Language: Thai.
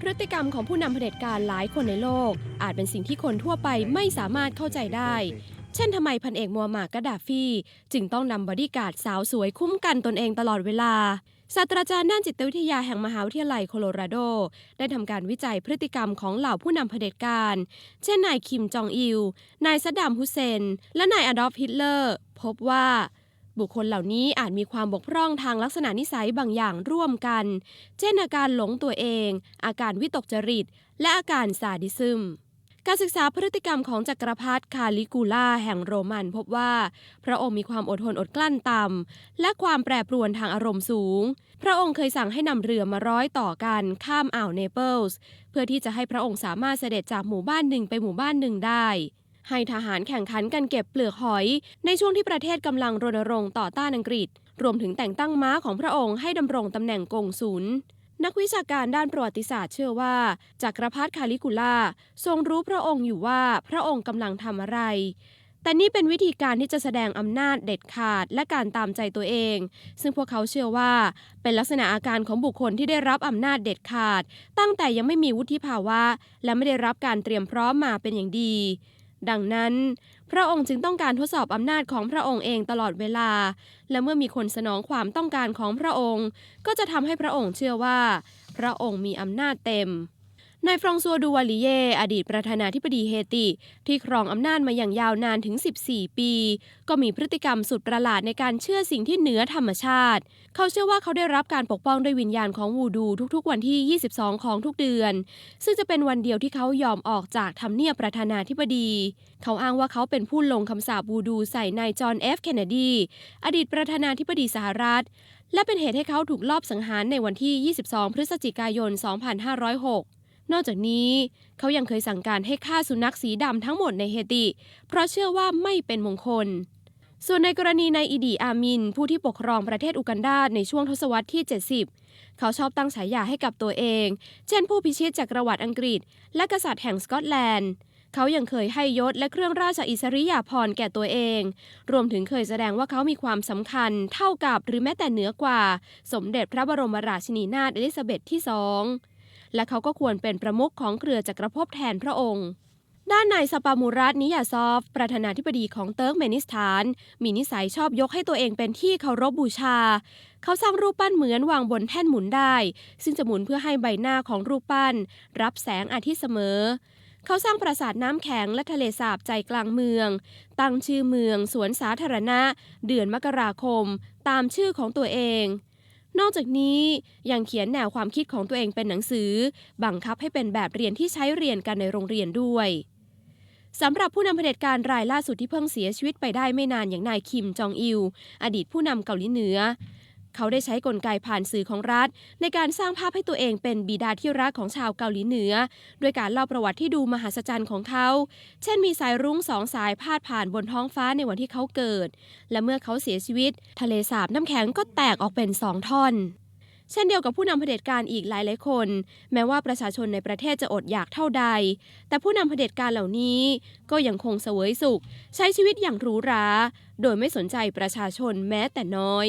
พฤติกรรมของผู้นำเผด็จการหลายคนในโลก อาจเป็นสิ่งที่คนทั่วไปไม่สามารถเข้าใจได้ เช่นทำไมพันเอกมัวหมากกะดาฟีจึงต้องนำบอดี้การ์ดสาวสวยคุ้มกันตนเองตลอดเวลาศาสตราจารย์ด้านจิตวิทยาแห่งมหาวิทยาลัยโคโลราโด ได้ทำการวิจัยพฤติกรรมของเหล่าผู้นำเผด็จการ เช่นนายคิมจองอิล นายซัดดัมฮุเซน และนายอดอล์ฟฮิตเลอร์ พบว่า บุคคลเหล่านี้อาจมีความบกพร่องทางลักษณะนิสัยบางอย่างร่วมกัน เช่นอาการหลงตัวเอง อาการวิตกจริต และอาการซาดิซึม การศึกษาพฤติกรรมของจักรพรรดิคาลิกูล่าแห่งโรมันพบว่า พระองค์มีความอดทนอดกลั้นต่ำ และความแปรปรวนทางอารมณ์สูง พระองค์เคยสั่งให้นำเรือมาร้อยต่อกันข้ามอ่าวเนเปิลส์เพื่อที่จะให้พระองค์สามารถเสด็จจากหมู่บ้านหนึ่งไปหมู่บ้านหนึ่งได้ ให้ทหารแข่งขันกันเก็บเปลือกหอย ในช่วงที่ประเทศกำลังรณรงค์ต่อต้านอังกฤษ รวมถึงแต่งตั้งม้าของพระองค์ให้ดำรงตำแหน่งกงสุลนักวิชาการด้านประวัติศาสตร์เชื่อว่าจักรพรรดิคาลิกุล่าทรงรู้พระองค์อยู่ว่าพระองค์กำลังทำอะไร แต่นี่เป็นวิธีการที่จะแสดงอำนาจเด็ดขาดและการตามใจตัวเอง ซึ่งพวกเขาเชื่อว่า เป็นลักษณะอาการของบุคคลที่ได้รับอำนาจเด็ดขาด ตั้งแต่ยังไม่มีวุฒิภาวะ และไม่ได้รับการเตรียมพร้อมมาเป็นอย่างดี ดังนั้น พระองค์จึงต้องการทดสอบอำนาจของพระองค์เองตลอดเวลา และเมื่อมีคนสนองความต้องการของพระองค์ ก็จะทำให้พระองค์เชื่อว่า พระองค์มีอำนาจเต็ม นายฟรองซัวดูวาลิเย อดีตประธานาธิบดีเฮติ ที่ครองอำนาจมาอย่างยาวนานถึง 14 ปี ก็มีพฤติกรรมสุดประหลาดในการเชื่อสิ่งที่เหนือธรรมชาติ เขาเชื่อว่าเขาได้รับการปกป้องด้วยวิญญาณของวูดูทุกๆ วันที่ 22 ของทุกเดือน ซึ่งจะเป็นวันเดียวที่เขายอมออกจากทำเนียบประธานาธิบดี เขาอ้างว่าเขาเป็นผู้ลงคำสาปวูดูใส่นายจอห์นเอฟเคนเนดี อดีตประธานาธิบดีสหรัฐ และเป็นเหตุให้เขาถูกลอบสังหารในวันที่ 22 พฤศจิกายน 2506 นอกจากนี้เขายังเคยสั่งการให้ฆ่าสุนัขสีดำทั้งหมดในเฮติ เพราะเชื่อว่าไม่เป็นมงคล ส่วนในกรณีนายอีดีอามิน ผู้ที่ปกครองประเทศอุกันดาในช่วงทศวรรษที่ 70 เขาชอบตั้งฉายาให้กับตัวเอง เช่นผู้พิชิตจักรวรรดิอังกฤษ และกษัตริย์แห่งสกอตแลนด์เขายังเคยให้ยศและเครื่องราชอิสริยาภรณ์แก่ตัวเอง รวมถึงเคยแสดงว่าเขามีความสำคัญเท่ากับหรือแม้แต่เหนือกว่า สมเด็จพระบรมราชินีนาถเอลิซาเบธที่สอง และเขาก็ควรเป็นประมุขของเครือจักรภพแทนพระองค์ด้านนายสปามูรัตนิยาซอฟ ประธานาธิบดีของเติร์กเมนิสถาน มีนิสัยชอบยกให้ตัวเองเป็นที่เคารพบูชา เขาสร้างรูปปั้นเหมือนวางบนแท่นหมุนได้ ซึ่งจะหมุนเพื่อให้ใบหน้าของรูปปั้น รับแสงอาทิตย์เสมอ เขาสร้างปราสาทน้ำแข็งและทะเลสาบใจกลางเมือง ตั้งชื่อเมืองสวนสาธารณะ เดือนมกราคม ตามชื่อของตัวเอง นอกจากนี้ยังเขียนแนวความคิดของตัวเองเป็นหนังสือ บังคับให้เป็นแบบเรียนที่ใช้เรียนกันในโรงเรียนด้วยสำหรับผู้นำเผด็จการรายล่าสุดที่เพิ่งเสียชีวิตไปได้ไม่นานอย่างนายคิมจองอิล อดีตผู้นำเกาหลีเหนือ เขาได้ใช้กลไกผ่านสื่อของรัฐ ในการสร้างภาพให้ตัวเองเป็นบิดาที่รักของชาวเกาหลีเหนือ ด้วยการเล่าประวัติที่ดูมหัศจรรย์ของเขา เช่นมีสายรุ้งสองสายพาดผ่านบนท้องฟ้าในวันที่เขาเกิด และเมื่อเขาเสียชีวิต ทะเลสาบน้ำแข็งก็แตกออกเป็นสองท่อนเช่นเดียวกับผู้นำเผด็จการอีกหลายหลายคน แม้ว่าประชาชนในประเทศจะอดอยากเท่าใด แต่ผู้นำเผด็จการเหล่านี้ ก็ยังคงเสวยสุข ใช้ชีวิตอย่างหรูหรา โดยไม่สนใจประชาชนแม้แต่น้อย